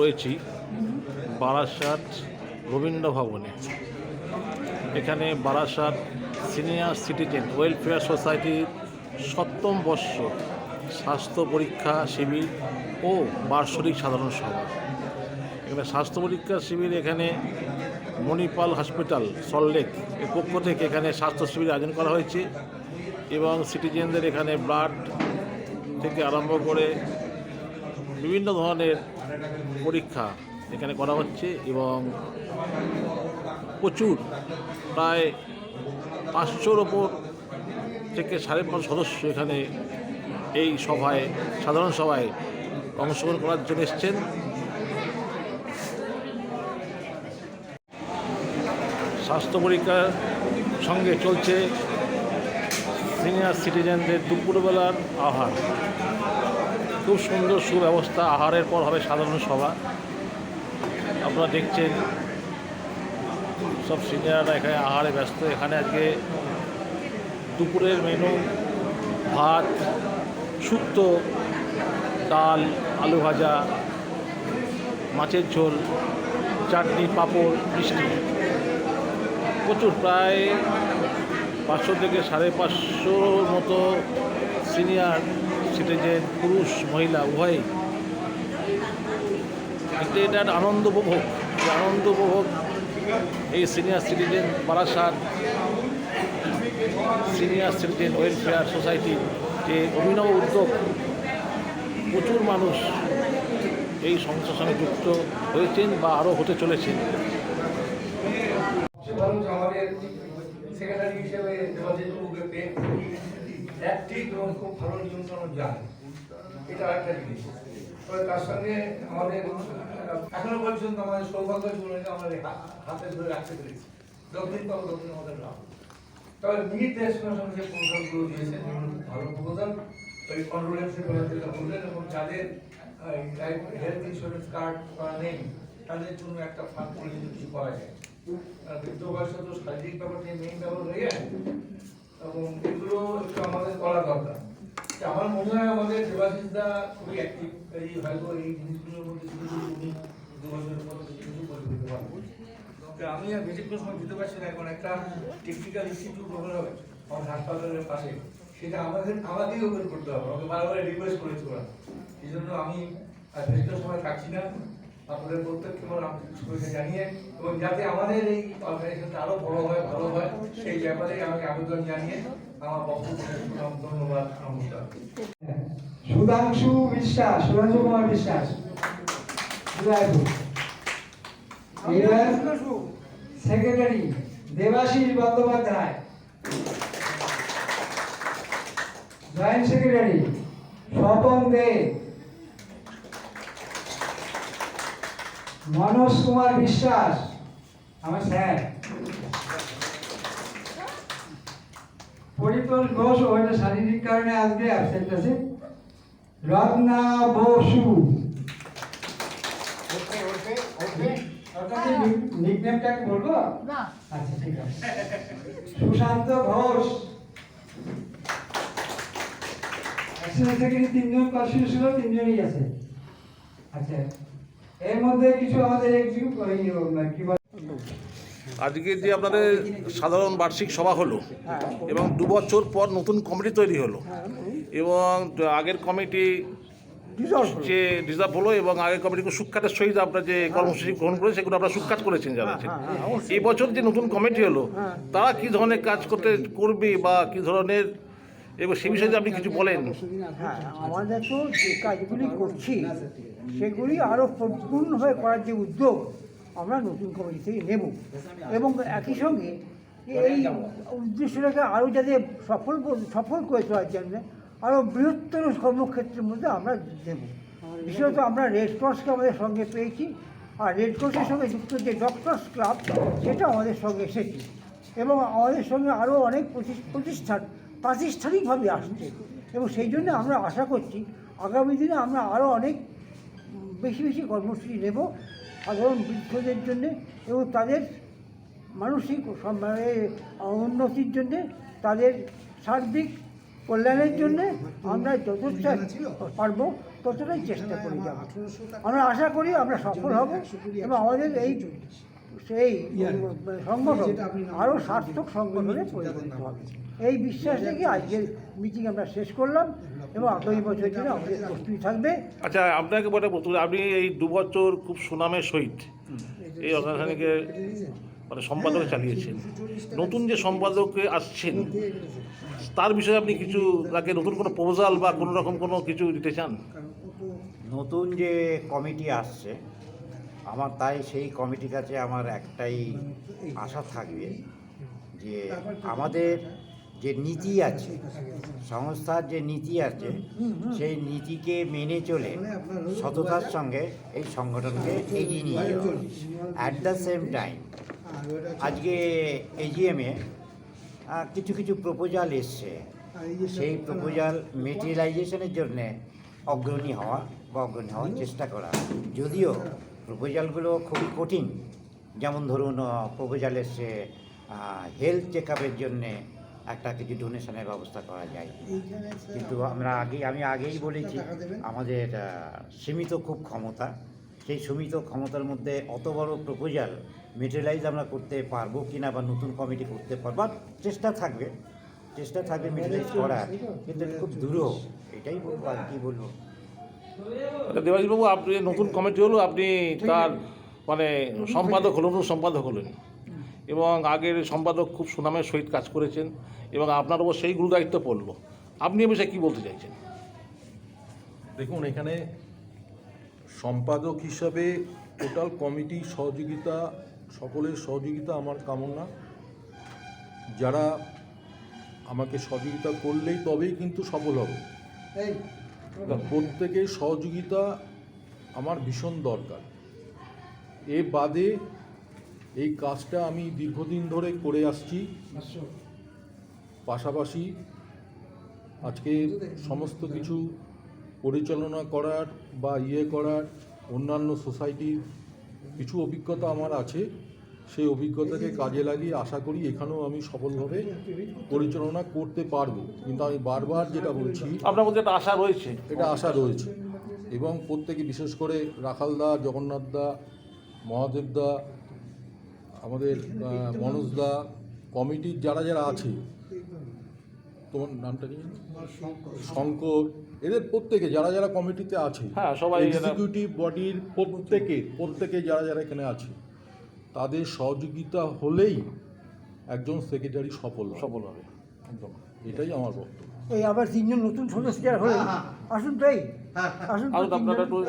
রয়েছি বারাসাত রবীন্দ্র ভবনে। এখানে বারাসাত সিনিয়র সিটিজেন ওয়েলফেয়ার সোসাইটির সপ্তম বর্ষ স্বাস্থ্য পরীক্ষা শিবির ও বার্ষিক সাধারণ সভা। এখানে স্বাস্থ্য পরীক্ষা শিবির এখানে মণিপাল হসপিটাল সল্টলেক এর পক্ষ থেকে এখানে স্বাস্থ্য শিবির আয়োজন করা হয়েছে এবং সিটিজেনদের এখানে ব্লাড থেকে আরম্ভ করে বিভিন্ন ধরনের পরীক্ষা এখানে করা হচ্ছে এবং প্রচুর, প্রায় পাঁচশোর ওপর থেকে সাড়ে পাঁচ সদস্য এখানে এই সভায়, সাধারণ সভায় অংশগ্রহণ করার জন্য এসছেন। স্বাস্থ্য পরীক্ষার সঙ্গে চলছে সিনিয়র সিটিজেনদের দুপুরবেলার আহার। খুব সুন্দর সুব্যবস্থা, আহারের পর হবে সাধারণ সভা। আপনারা দেখছেন, সব সিনিয়ররা এখানে আহারে ব্যস্ত। এখানে আজকে দুপুরের মেনু ভাত, শুক্তো, ডাল, আলু ভাজা, মাছের ঝোল, চাটনি, পাঁপড়, মিষ্টি। প্রচুর, প্রায় পাঁচশো থেকে সাড়ে পাঁচশোর মতো সিনিয়র সিটিজেন পুরুষ, মহিলা, উভয়ই। এটা একটা আনন্দ উপভোগ। আনন্দ উপভোগ এই senior citizen Barasat senior citizen welfare society যে অভিনব উদ্যোগ, প্রচুর মানুষ এই সংস্থার সঙ্গে যুক্ত হয়েছেন বা আরও হতে চলেছেন। আমাদের সেক্রেটারি হিসেবে বাবুকে এবং ভালো নিয়ন্ত্রণ জানে। এটা একটা জিনিস। তার সঙ্গে আমাদের এখনও পর্যন্ত আমাদের সৌভাগ্য জীবনে আমাদের হাতে ধরে রাখতে পেরেছি। দক্ষিণ পাবো, দক্ষিণ আমাদের গ্রাম তবে নির্দেশ সঙ্গে প্রোগ্রামগুলো দিয়েছেন ভালো প্রোগ্রাম ওই কন্ট্রোলেন্সের যেটা বললেন, এবং যাদের হেলথ ইন্স্যুরেন্স কার্ড করা নেই তাদের জন্য একটা ফান্ড করে যদি কিছু করা যায় বৃদ্ধ বয়সে তো শারীরিক ব্যাপার মেইন ব্যাপার হয়ে যায়। এবং এগুলো একটু আমাদের করা দরকার। আমার মনে হয় আমাদের দেবাশিসদা খুবই অ্যাক্টিভ এই হয়তো এই জিনিসগুলোর মধ্যে কিছু কিছু উনি দু বছরের মধ্যে কিছু কিছু করে দিতে পারব আমি আর বেশি কোনো দিতে পারছি না এখন একটা টেকনিক্যাল ইনস্টিটিউট ওপেন হবে, আমার হাসপাতালের পাশে। সেটা আমাদের, আমাদেরই ওপেন করতে হবে, আমাকে বারবার রিকোয়েস্ট করেছে ওরা। এই জন্য আমি আর বেশি সময় থাকছি না। আপনাদের প্রত্যেককে শুভেচ্ছা জানিয়ে, এবং যাতে আমাদের এই অর্গানাইজেশনটা আরও বড় হয়, ভালো হয়, সেই ব্যাপারে আমি আবেদন জানিয়ে আমার বক্তব্য ধন্যবাদ নমস্কার। সুধাংশু বিশ্বাস সুধাংশু কুমার বিশ্বাস। এবার secretary Debashis Bandyopadhyay. Joint secretary Swapan De. Manoj Kumar Biswas. আমার স্যার। পরিতোষ ঘোষ ওইটা শারীরিক কারণে আসবে অ্যাবসেন্ট আছে। রত্না বসু। নিকনেমটা কি বলব? আচ্ছা ঠিক আছে। সুশান্ত ঘোষ। অ্যাক্সিডেন্ট থেকে তিনজন পার্সেন্ট ছিল তিনজনই আছে। আচ্ছা এর মধ্যে কিছু আমাদের একটু ওই কি বলে? আজকে যে আপনাদের সাধারণ বার্ষিক সভা হলো এবং দু বছর পর নতুন কমিটি তৈরি হলো এবং আগের কমিটি যে রিজার্ভ হলো এবং আগের কমিটিকে সুখ্যাতের সহিত আপনার যে কর্মসূচি গ্রহণ করে সেগুলো আপনারা সুখ্যাত করেছেন যারা আছেন। এই বছর যে নতুন কমিটি হলো তারা কি ধরনের কাজ করতে করবে বা কি ধরনের এবং সেই বিষয়ে আপনি কিছু বলেন। হ্যাঁ আমাদের তো যে কাজগুলি করছি সেগুলি আরও সম্পূর্ণভাবে করার যে উদ্যোগ আমরা নতুন কমিটি থেকে নেব। এবং একই সঙ্গে এই উদ্দেশ্যটাকে আরও যাতে সফল সফল করে তোলার জন্য আরও বৃহত্তর কর্মক্ষেত্রের মধ্যে আমরা দেব। বিশেষত আমরা রেড ক্রসকে আমাদের সঙ্গে পেয়েছি, আর রেড ক্রসের সঙ্গে যুক্ত যে ডক্টরস ক্লাব সেটা আমাদের সঙ্গে এসেছে। এবং আমাদের সঙ্গে আরও অনেক প্রতিষ- প্রতিষ্ঠান প্রাতিষ্ঠানিকভাবে আসছে। এবং সেই জন্য আমরা আশা করছি, আগামী দিনে আমরা আরও অনেক বেশি বেশি কর্মসূচি নেব। সাধারণ বৃদ্ধদের জন্যে এবং তাদের মানসিক মানে উন্নতির জন্যে, তাদের সার্বিক কল্যাণের জন্যে আমরা যতটা পারব, ততটাই চেষ্টা করে যাব। আমরা আশা করি আমরা সফল হব এবং আমাদের এই সেই সংগঠন আরও সার্থক সংগঠনে পরিণত হবে। এই বিশ্বাস থেকে আজকের মিটিং আমরা শেষ করলাম। এবং আগামী বছরের জন্য আমাদের প্রস্তুতি থাকবে। আচ্ছা আপনাকে বলে বলতে আপনি এই দু বছর খুব সুনামের সহিত এই অর্গানাইজেশনকে মানে সম্পাদক চালিয়েছেন। নতুন যে সম্পাদকে আসছেন তার বিষয়ে আপনি কিছু তাকে নতুন কোনো প্রপোজাল বা কোনো রকম কোনো কিছু দিতে চান? নতুন যে কমিটি আসছে আমার তাই সেই কমিটির কাছে আমার একটাই আশা থাকবে যে আমাদের যে নীতি আছে, সংস্থার যে নীতি আছে, সেই নীতিকে মেনে চলে সততার সঙ্গে এই সংগঠনকে এগিয়ে নিয়ে যাওয়া অ্যাট দ্য সেম টাইম আজকে এজিএমে কিছু কিছু প্রপোজাল এসছে। সেই প্রপোজাল মেটেরিয়ালাইজেশনের জন্যে অগ্রণী হওয়া বা অগ্রণী হওয়ার চেষ্টা করা। যদিও প্রপোজালগুলো খুবই কঠিন। যেমন ধরুন প্রপোজাল এসছে হেলথ চেক আপের জন্যে একটা কিছু ডোনেশনের ব্যবস্থা করা যায়। কিন্তু আমরা আগে আমি আগেই বলেছি আমাদের সীমিত খুব ক্ষমতা। সেই সীমিত ক্ষমতার মধ্যে অত বড় প্রপোজাল মেটেরিয়ালাইজ আমরা করতে পারব কিনা বা নতুন কমিটি করতে পারব চেষ্টা থাকবে। চেষ্টা থাকবে মেটেরিয়ালাইজ করার। কিন্তু এটা খুব দূরও এটাই বলব আর কি বলব। আচ্ছা দেবাজীবাবু আপনি নতুন কমিটি হলো আপনি তার মানে সম্পাদক হলেন নতুন সম্পাদক হলেন। এবং আগের সম্পাদক খুব সুনামের সহিত কাজ করেছেন এবং আপনার উপর সেই গুরু দায়িত্ব পড়ল। আপনি এ বিষয়ে কী বলতে চাইছেন? দেখুন এখানে সম্পাদক হিসাবে টোটাল কমিটি সহযোগিতা সকলের সহযোগিতা আমার কামনা। যারা আমাকে সহযোগিতা করলেই তবেই কিন্তু সফল হবে। প্রত্যেকের সহযোগিতা আমার ভীষণ দরকার। এ বাদে এই কাজটা আমি দীর্ঘদিন ধরে করে আসছি। পাশাপাশি আজকে সমস্ত কিছু পরিচালনা করার বা ইয়ে করার অন্যান্য সোসাইটির কিছু অভিজ্ঞতা আমার আছে। সেই অভিজ্ঞতাকে কাজে লাগিয়ে আশা করি এখানেও আমি সফলভাবে পরিচালনা করতে পারব। কিন্তু আমি বারবার যেটা বলছি আপনার মধ্যে একটা আশা রয়েছে। এটা আশা রয়েছে। এবং প্রত্যেকে বিশেষ করে রাখালদা জগন্নাথদা মহাদেবদা আমাদের মনোজদা কমিটির যারা যারা আছে তোমার নামটা কি শঙ্কর এদের প্রত্যেকে যারা যারা কমিটিতে আছে হ্যাঁ, সবাই এক্সিকিউটিভ বডির প্রত্যেকে প্রত্যেকে যারা যারা এখানে আছে তাদের সহযোগিতা হলেই একজন সেক্রেটারি সফল সফল হবে। একদম। এটাই আমার বক্তব্য। এই আবার তিনজন নতুন সদস্য যারা হলেন আসুন তো তো আপনারা একটু-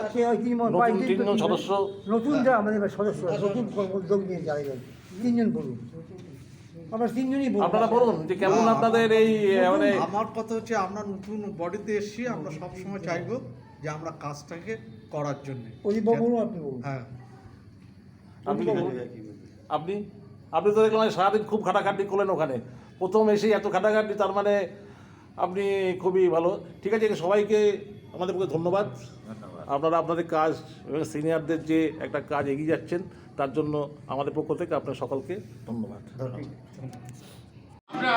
নতুন তিনজন। সদস্য। নতুন যারা আমাদের এবার সদস্য নতুন উদ্যোগ নিয়ে যাবেন তিনজন বলুন। আমরা তিনজনই আপনারা বলুন যে কেমন আপনাদের এই মানে আমার কথা হচ্ছে আমরা নতুন বডিতে এসেছি আমরা সব সময় চাইব যে আমরা কাজটাকে করার জন্য। বলুন আপনি বলুন। হ্যাঁ। আপনি আপনি আপনি? তো দেখলাম সারাদিন খুব খাটাখাটি করলেন ওখানে। প্রথম এসেই এত খাটাখাটি তার মানে আপনি খুবই ভালো। ঠিক আছে সবাইকে আমাদের পক্ষে ধন্যবাদ। আপনারা আপনাদের কাজ এবং সিনিয়রদের যে একটা কাজ এগিয়ে যাচ্ছেন তার জন্য আমাদের পক্ষ থেকে আপনার সকলকে ধন্যবাদ। আমরা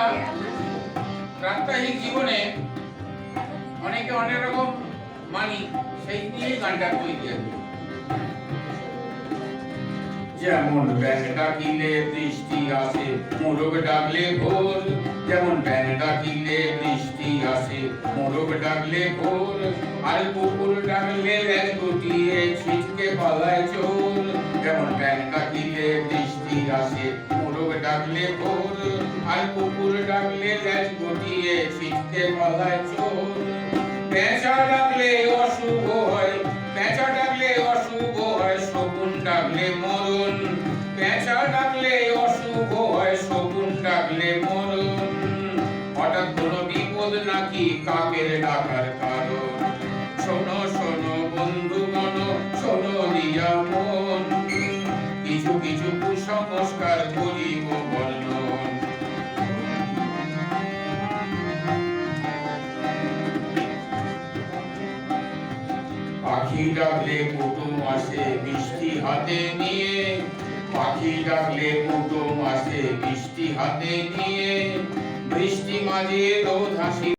প্রাত্যহিক জীবনে অনেকে অনেক রকম মানি সেই নিয়ে গানটা তৈরি আছে যেমন ব্যাং ডাকিলে বৃষ্টি আসে, মোরগ ডাকলে ভোর যেমন ব্যাং ডাকিলে বৃষ্টি আসে, মোরগ ডাকলে ভোর আর কুকুর ডাকলে ল্যাজ গুটিয়ে ছিটকে পালায় চোর। যেমন ব্যাং ডাকিলে বৃষ্টি আসে, মোরগ ডাকলে ভোর আর কুকুর ডাকলে ল্যাজ গুটিয়ে ছিটকে পালায় চোর। পেঁচা ডাকলে অশুভ হয় বিপদ নাকি কাকের ডাকার কারণ? শোনো শোনো বন্ধুগণ শোনো দিয়া মন। কিছু কিছু কুসংস্কার করিব বর্ণন। পাখি ডাকলে কুটুম আসে মিষ্টি হাতে নিয়ে। পাখি ডাকলে কুটুম আসে মিষ্টি হাতে নিয়ে। বৃষ্টি মাঝে রোদ হাসি